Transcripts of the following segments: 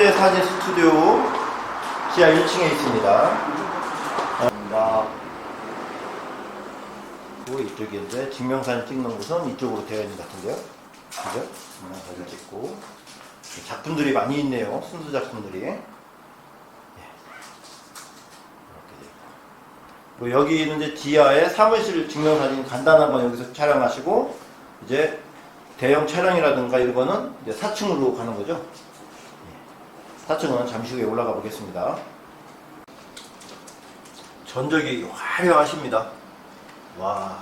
네, 현대 사진 스튜디오 지하 1층에 있습니다. 나그 이쪽인데 증명사진 찍는 곳은 이쪽으로 되어 있는 것 같은데요. 그죠? 증명사진 찍고 작품들이 많이 있네요. 순수 작품들이. 예. 그리고 여기는 이제 지하에 사무실 증명사진 간단한 건 여기서 촬영하시고 이제 대형 촬영이라든가 이런 거는 이제 4층으로 가는 거죠. 4층은 잠시 후에 올라가 보겠습니다. 전적이 화려하십니다. 와.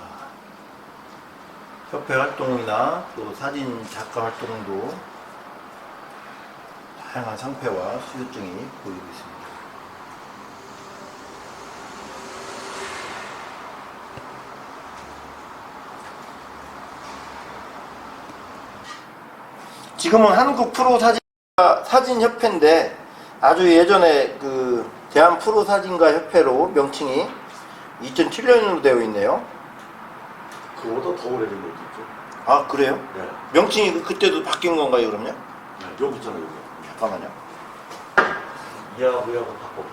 협회 활동이나 또 사진 작가 활동도 다양한 상패와 수료증이 보이고 있습니다. 지금은 한국 프로 사진 사진 협회인데 아주 예전에 그 대한 프로 사진가 협회로 명칭이 2007년으로 되어 있네요. 그거보다 더 오래된 것도 있죠. 아 그래요? 네. 명칭이 그- 그때도 바뀐 건가요 그럼요? 네. 여기 있잖아요, 여기. 잠깐만요. 이하고 이하고 바꿔.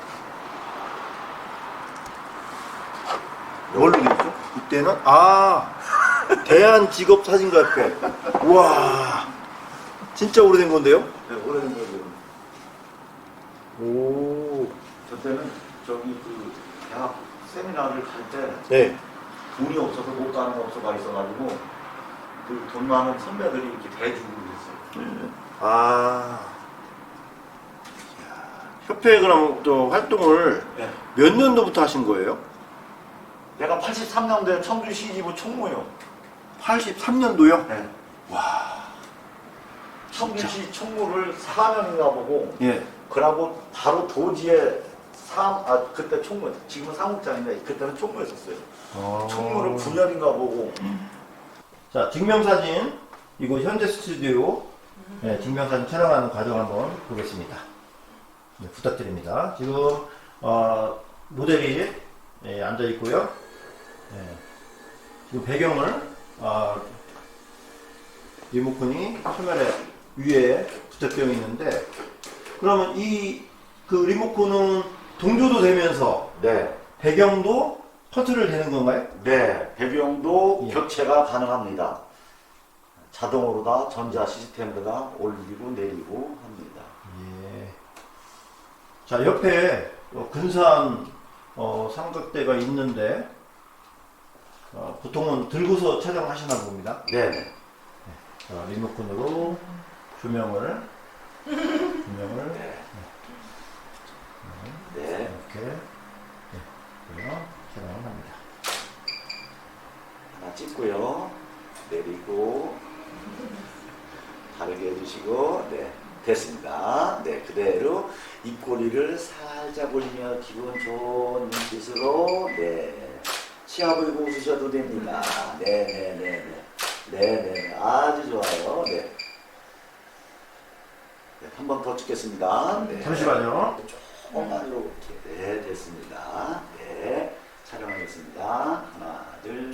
뭘로 돼 있죠? 그때는 아 대한 직업 사진가 협회. 우와 진짜 오래된 건데요? 네, 오래된 거죠. 오. 저 때는 저기 그 대학 세미나를 갈 때 네. 돈이 없어서 못 가는 업소가 있어가지고 그 돈 많은 선배들이 이렇게 대주고 그랬어요. 아. 협회 그럼 또 활동을 네. 몇 년도부터 하신 거예요? 내가 83년도에 청주 시지부 총무요. 83년도요? 네. 와. 청주시 총무를 4년인가 보고 예. 그러고 바로 도지에 사, 아 그때 총무 지금은 사무장인데 그때는 총무였었어요. 총무를 9년인가 보고 자, 증명사진 이곳 현대 스튜디오 네, 증명사진 촬영하는 과정 한번 보겠습니다. 네, 부탁드립니다. 지금 어, 모델이 예, 앉아 있고요. 예, 지금 배경을 어, 리모컨이 카메라 위에 부착되어 있는데 그러면 이 그 리모컨은 동조도 되면서 네. 배경도 커트를 되는 건가요? 네, 배경도 예. 교체가 가능합니다. 자동으로 다 전자 시스템으로다 올리고 내리고 합니다. 예. 자, 옆에 어, 근사한 어, 삼각대가 있는데 어, 보통은 들고서 촬영하시나 봅니다. 네, 자, 리모컨으로 조명을 조명을 네, 네. 이렇게 네, 그래요. 촬영을 합니다. 하나 찍고요. 내리고 다르게 해주시고 네 됐습니다. 네 그대로 입꼬리를 살짝 올리며 기분 좋은 눈빛으로 네 치아 보이고 웃으셔도 됩니다. 네네네네 네네 아주 좋아요. 네. 네, 한번 더 찍겠습니다. 네. 잠시만요. 조금만 이렇게 네 됐습니다. 네 촬영하겠습니다. 하나 둘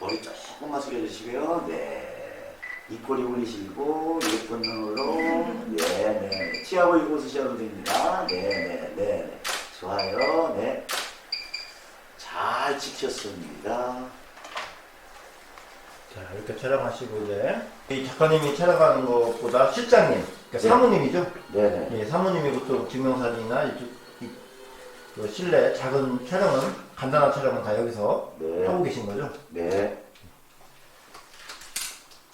머리 조금만 숙여주시고요. 네 입꼬리 올리시고 예쁜 눈으로 네 네 치아 보이고 웃으셔도 됩니다. 네 네네 네, 좋아요. 네 잘 찍혔습니다. 자, 이렇게 촬영하시고 이제 이 작가님이 촬영하는 것보다 실장님, 그러니까 네. 사모님이죠. 네네 예, 사모님이 보통 증명사진이나 이쪽 이- 그 실내 작은 촬영은 간단한 촬영은 다 여기서 네. 하고 계신 거죠. 네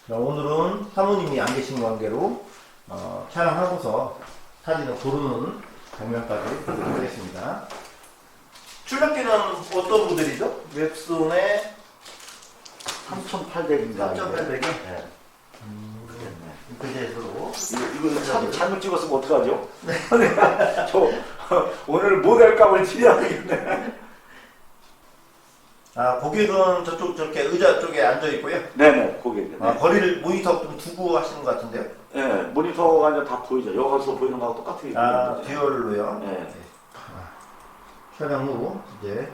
자, 오늘은 사모님이 안 계신 관계로 어, 촬영하고서 사진을 고르는 장면까지 보도록 하겠습니다. 출력기는 어떤 모델이죠? 웹손의 3,800인가 3.800이 네. 인크제스로 이거, 참, 잘못 찍었으면 어떡하죠? 저 오늘 모델값을 치려야겠네. 아, 고객은 저쪽 저렇게 의자 쪽에 앉아 있고요. 네네, 고객님. 아, 거리를 모니터 좀 두고 하시는 것 같은데요. 네, 모니터가 이제 다 보이죠. 여기서 보이는 거하고 똑같은 게 아. 듀얼로요. 네. 촬영 후 이제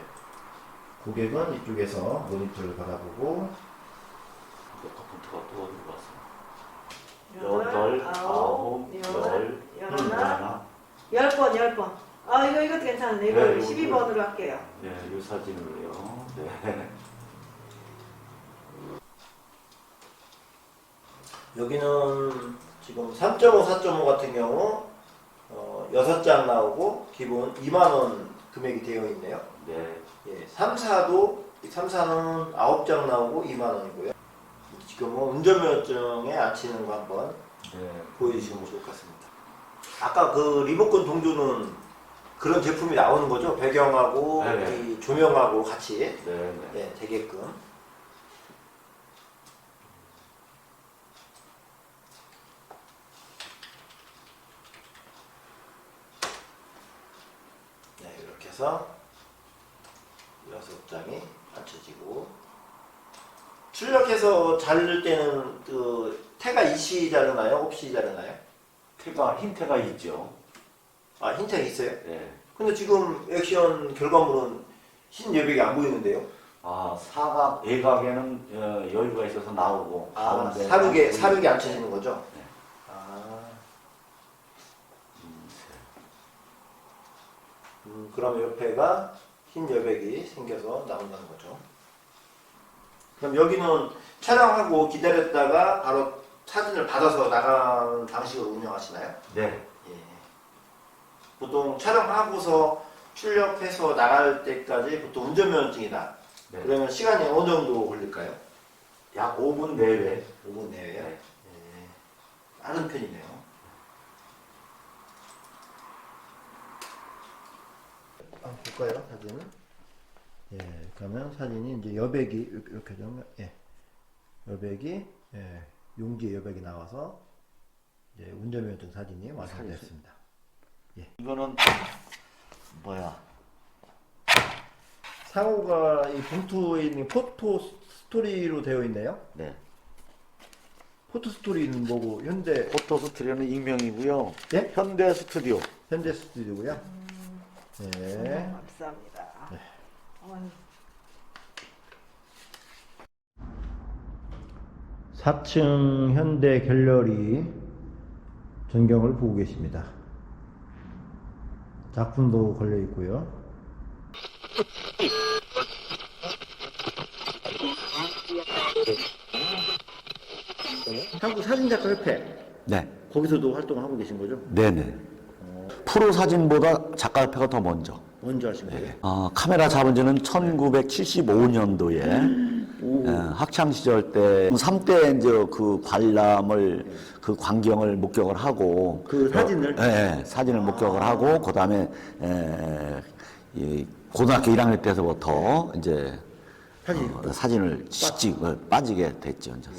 고객은 이쪽에서 모니터를 바라보고 녹화 폰트가 또 어디로 갔어? 여덟, 아홉, 열, 열하나, 열 번, 열 번. 아, 이거, 이것도 괜찮네. 이거 네, 이거, 12번으로 할게요. 네, 이 사진으로요. 네. 여기는 지금 3.5, 4.5 같은 경우 어, 6장 나오고 기본 2만 원 금액이 되어 있네요. 네. 예, 3, 4도 3, 4는 9장 나오고 2만 원이고요. 지금 뭐 운전면허증에 안 치는 거 한번 네. 보여주시면 좋을 것 같습니다. 아까 그 리모컨 동조는 그런 제품이 나오는 거죠? 배경하고 네. 이 조명하고 같이 네. 네. 네, 되게끔. 네, 이렇게 해서 여섯 장이 받쳐지고 출력해서 자를 때는 그 태가 2시 자르나요? 5시 자르나요? 태가 흰 태가 있죠. 아, 흰 태가 있어요? 네. 근데 지금 액션 결과물은 흰 여백이 안 보이는데요? 아 사각 외곽에는 어, 여유가 있어서 나오고 아, 가운데 사륙에, 사륙이 안 쳐지는 거죠? 네. 아, 음, 음, 그럼 옆에가 흰 여백이 생겨서 나온다는 거죠. 그럼 여기는 촬영하고 기다렸다가 바로 사진을 받아서 나가는 방식으로 운영하시나요? 네. 예. 보통 촬영하고서 출력해서 나갈 때까지 보통 운전면허증이다. 네. 그러면 시간이 어느 정도 걸릴까요? 약 5분 내외. 5분 내외요? 네. 예. 빠른 편이네요. 한번 볼까요, 사진은? 예, 그러면 사진이 이제 여백이 이렇게, 되면, 예. 여백이, 예, 용지에 여백이 나와서, 이제 운전면허증 사진이 완성됐습니다. 이거는 뭐야? 상호가 이 봉투에 있는 포토 스토리로 되어 있네요. 네. 포토 스토리는 뭐고, 현대, 포토 스튜디오는 익명이고요. 예? 현대 스튜디오. 현대 스튜디오고요. 예. 감사합니다. 어머니. 4층 현대 갤러리 전경을 보고 계십니다. 작품도 걸려 있고요. 한국 사진작가 협회 네. 거기서도 활동하고 계신 거죠? 네네. 프로 사진보다 작가협회가 더 먼저. 먼저 하신 거예요? 어, 카메라 잡은 지는 1975년도에 어, 학창 시절 때 3대 이제 그 관람을 그 광경을 목격을 하고 그 사진을? 어, 예, 예, 사진을 목격을 하고 그다음에 에, 이 고등학교 1학년 때서부터 이제 사진 어, 사진을 찍 어, 빠지게 됐죠. 이제.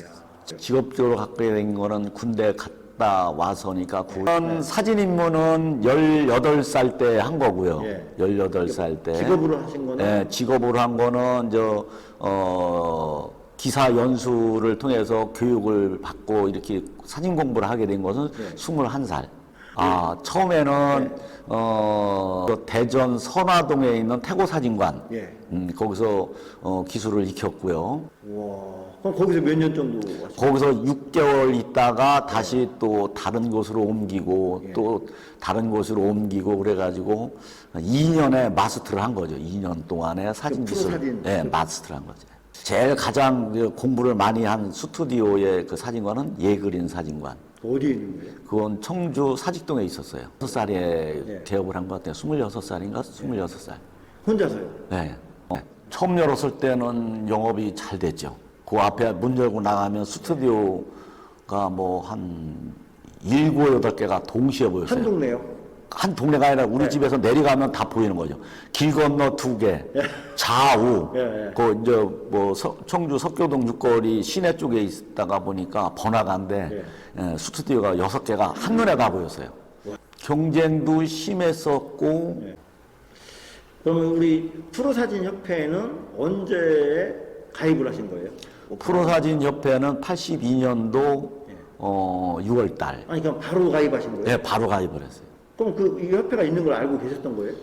직업적으로 갖게 된 거는 군대 갔 다 와서니까 그런 사진 입문은 18살 때 한 거고요. 예. 18살 때. 직업으로 하신 거는? 예, 직업으로 한 거는 저 어, 기사 연수를 통해서 교육을 받고 이렇게 사진 공부를 하게 된 것은 네. 21살. 아, 처음에는 어, 그 대전 선화동에 있는 태고 사진관. 예. 음, 거기서 어, 기술을 익혔고요. 와. 그럼 거기서 몇 년 정도 하신 거기서 6개월 있다가 다시 또 다른 곳으로 옮기고 예. 또 다른 곳으로 옮기고 그래가지고 2년의 마스터를 한 거죠. 2년 동안의 사진 그 프로 기술. 사진 예, 마스터를 한 거죠. 제일 가장 그 공부를 많이 한 스튜디오의 그 사진관은 예그린 사진관. 어디에 있는 거예요? 그건 청주 사직동에 있었어요. 6살에 예. 개업을 한 것 같아요. 26살인가? 26살. 혼자서요? 네. 어, 처음 열었을 때는 영업이 잘 됐죠. 그 앞에 문 열고 나가면 스튜디오가 뭐한 일곱 여덟 개가 동시에 보였어요. 한 동네요? 한 동네가 아니라 우리 네. 집에서 내려가면 다 보이는 거죠. 길 건너 두 개, 좌우. 예, 예. 그 이제 뭐 서- 청주 석교동 육거리 시내 쪽에 있다가 보니까 번화가인데 예, 스튜디오가 여섯 개가 한 눈에 다 보였어요. 경쟁도 심했었고 그러면 우리 프로사진협회는 언제 가입을 하신 거예요? 프로사진 협회는 82년도 예. 어 6월 달. 아니 그럼 바로 가입하신 거예요? 네, 바로 가입을 했어요. 그럼 그 이 협회가 있는 걸 알고 계셨던 거예요?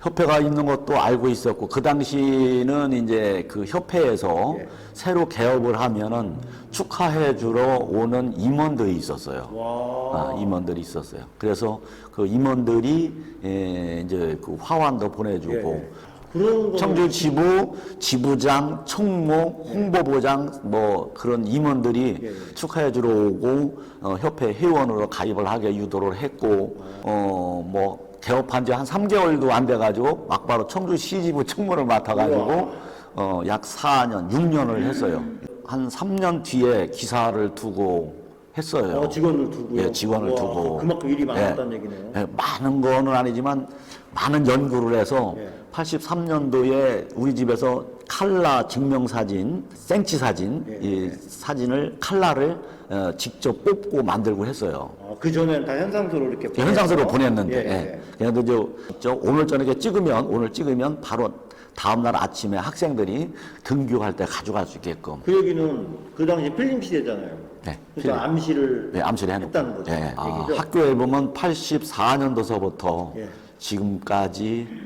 협회가 있는 것도 알고 있었고 그 당시는 이제 그 협회에서 예. 새로 개업을 하면은 축하해 주러 오는 임원들이 있었어요. 와. 아, 임원들이 있었어요. 그래서 그 임원들이 예, 이제 그 화환도 보내주고 예. 그런 거 청주 지부 지부장, 총무, 홍보부장 뭐 그런 임원들이 예, 예. 축하해 주러 오고 어, 협회 회원으로 가입을 하게 유도를 했고 어 뭐 개업한 지 한 3개월도 안 돼 가지고 막바로 청주 시지부 총무를 맡아 가지고 어 약 4년, 6년을 했어요. 한 3년 뒤에 기사를 두고 했어요. 어, 직원을 두고요. 예, 직원을 와, 두고. 그만큼 일이 많았다는 예. 얘기네요. 예, 많은 거는 아니지만 많은 연구를 해서 예. 83년도에 우리 집에서 칼라 증명사진, 생치 사진, 예. 이 사진을 칼라를 어, 직접 뽑고 만들고 했어요. 어, 그 전에는 다 현상소로 이렇게 예, 현상소로 보내서. 보냈는데, 예, 예. 예. 그래도 저, 저 오늘 저녁에 찍으면 오늘 찍으면 바로 다음 날 아침에 학생들이 등교할 때 가져갈 수 있게끔 그 얘기는 그 당시 필름 시대잖아요. 네, 그러니까. 암시를 네, 암시를 해놓고. 했다는 거죠. 예, 아, 얘기죠. 학교 앨범은 84년도서부터 예. 지금까지 예,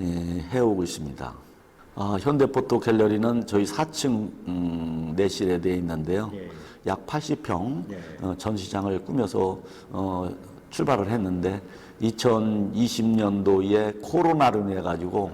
해오고 있습니다. 아, 현대포토 갤러리는 저희 4층 음, 내실에 되어 있는데요. 예. 약 80평 예. 어, 전시장을 꾸며서 어, 출발을 했는데 2020년도에 코로나로 인해 가지고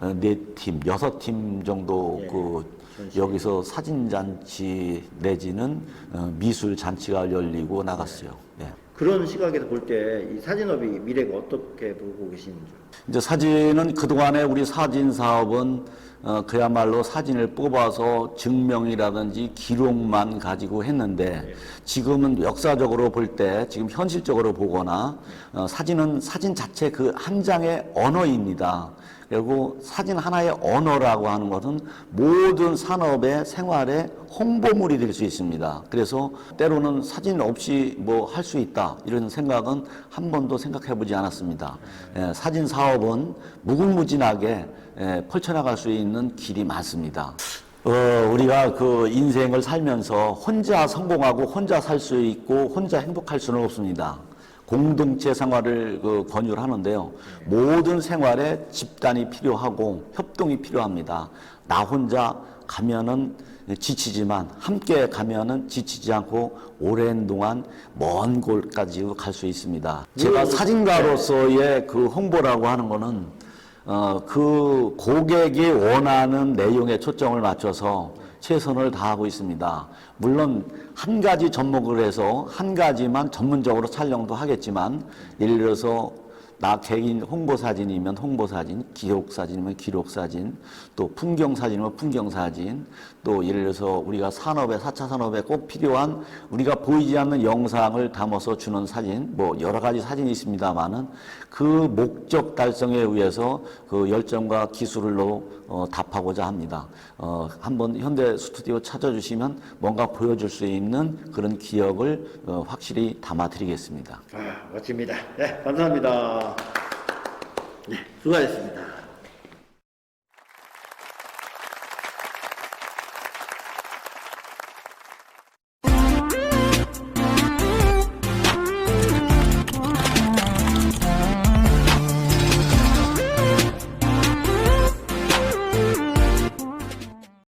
어, 네 팀, 여섯 팀 정도 예. 그. 여기서 사진 잔치 내지는 어, 미술 잔치가 열리고 나갔어요. 예. 그런 시각에서 볼 때 이 사진업이 미래가 어떻게 보고 계시는지. 이제 사진은 그동안에 우리 사진 사업은 어, 그야말로 사진을 뽑아서 증명이라든지 기록만 가지고 했는데 지금은 역사적으로 볼 때 지금 현실적으로 보거나 어, 사진은 사진 자체 그 한 장의 언어입니다. 그리고 사진 하나의 언어라고 하는 것은 모든 산업의 생활의 홍보물이 될 수 있습니다. 그래서 때로는 사진 없이 뭐 할 수 있다 이런 생각은 한 번도 생각해 보지 않았습니다. 예, 사진 사업은 무궁무진하게 예, 펼쳐나갈 수 있는 길이 많습니다. 어, 우리가 그 인생을 살면서 혼자 성공하고 혼자 살 수 있고 혼자 행복할 수는 없습니다. 공동체 생활을 그 권유를 하는데요. 모든 생활에 집단이 필요하고 협동이 필요합니다. 나 혼자 가면은 지치지만 함께 가면은 지치지 않고 오랜 동안 먼 곳까지 갈 수 있습니다. 제가 사진가로서의 그 홍보라고 하는 거는 어, 그 고객이 원하는 내용에 초점을 맞춰서 최선을 다하고 있습니다. 물론 한 가지 접목을 해서 한 가지만 전문적으로 촬영도 하겠지만 예를 들어서 나 개인 홍보 사진이면 홍보 사진, 기록 사진이면 기록 사진, 또 풍경 사진이면 풍경 사진, 또 예를 들어서 우리가 산업에 4차 산업에 꼭 필요한 우리가 보이지 않는 영상을 담아서 주는 사진, 뭐 여러 가지 사진이 있습니다만은 그 목적 달성에 의해서 그 열정과 기술로 어, 답하고자 합니다. 어, 한번 현대 스튜디오 찾아주시면 뭔가 보여줄 수 있는 그런 기억을 어, 확실히 담아드리겠습니다. 아, 멋집니다. 네, 감사합니다. 네, 수고하셨습니다.